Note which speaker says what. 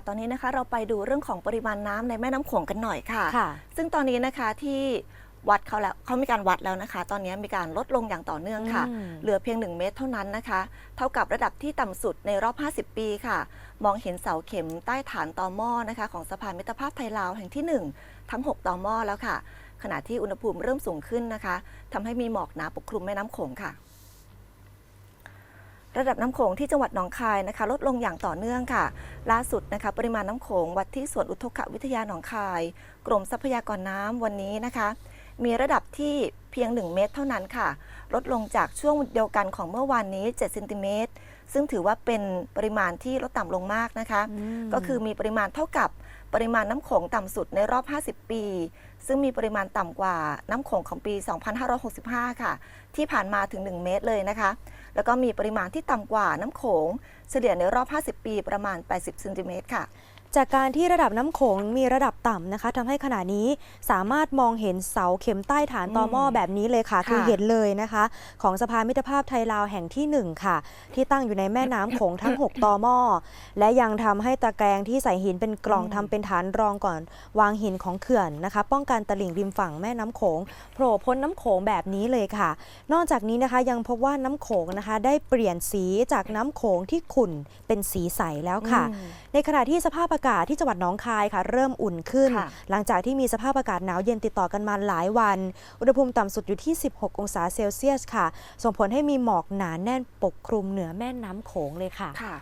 Speaker 1: ละค่ะตอนนี้นะคะเราไปดูเรื่องของปริมาณน้ำในแม่น้ำโขงกันหน่อยค่ะ
Speaker 2: ค่ะ
Speaker 1: ซึ่งตอนนี้นะคะที่วัดเขาแล้วเขามีการวัดแล้วนะคะ ตอนนี้มีการลดลงอย่างต่อเนื่องค่ะ
Speaker 2: อืม
Speaker 1: เหลือเพียง 1 เมตรเท่านั้นนะคะ เท่ากับระดับที่ต่ำสุดในรอบ 50 ปีค่ะ มองเห็นเสาเข็มใต้ฐานตอหม้อนะคะ ของสะพานมิตรภาพไทยลาวแห่งที่ 1 ทั้ง 6ตอหม้อแล้วค่ะ ขณะที่อุณหภูมิเริ่มสูงขึ้นนะคะทำให้มีหมอกหนาปกคลุมแม่น้ำโขงค่ะ ระดับน้ำโขงที่จังหวัดหนองคายนะคะ ลดลงอย่างต่อเนื่องค่ะ ล่าสุดนะคะ ปริมาณน้ำโขงวัดที่สวนอุทกวิทยาหนองคาย กรมทรัพยากรน้ำวันนี้นะคะ มีระดับที่เพียง 1 เมตรเท่านั้นค่ะ ลดลงจากช่วงเดียวกันของเมื่อวานนี้7เซนติเมตรซึ่งถือว่าเป็นปริมาณที่ลดต่ำลงมากนะคะ ก็คือมีปริมาณเท่ากับ ปริมาณน้ำโขงต่ำสุดในรอบ 50 ปี ซึ่งมีปริมาณต่ำกว่าน้ำโขงของปี 2565 ค่ะ ที่ผ่านมาถึง 1 เมตรเลยนะคะ แล้วก็มีปริมาณที่ต่ำกว่าน้ำโขง เฉลี่ยในรอบ 50 ปีประมาณ 80เซนติเมตรค่ะ
Speaker 2: จากการที่ระดับน้ำโขงมีระดับต่ำนะคะทำให้ขณะนี้สามารถมองเห็นเสาเข็มใต้ฐานตอหม้อแบบนี้เลยค่ะ
Speaker 1: ค่ะ
Speaker 2: คือเห็นเลยนะคะ ของสะพานมิตรภาพไทยลาวแห่งที่ 1 ค่ะ ที่ตั้งอยู่ในแม่น้ำโขงทั้ง 6ตอหม้อและยังทำให้ตะแกรงที่ใส่หินเป็นกล่อง
Speaker 1: อืม
Speaker 2: ทำเป็นฐานรองก่อน วางหินของเขื่อนนะคะ ป้องกันตลิ่งริมฝั่งแม่น้ำโขงโผล่พ้นน้ำโขงแบบนี้เลยค่ะ นอกจากนี้นะคะยังพบว่าน้ำโขงนะคะ ได้เปลี่ยนสีจากน้ำโขงที่ขุ่นเป็นสีใสแล้วค่ะ
Speaker 1: อืม
Speaker 2: ในขณะที่สภาพอากาศที่จังหวัดหนองคายค่ะ เริ่มอุ่นขึ้น
Speaker 1: ค่ะ
Speaker 2: หลังจากที่มีสภาพอากาศหนาวเย็นติดต่อกันมาหลายวัน อุณหภูมิต่ำสุดอยู่ที่ 16 องศาเซลเซียสค่ะ ส่งผลให้มีหมอกหนาแน่นปกคลุมเหนือแม่น้ำโขงเลยค่ะ
Speaker 1: ค่ะ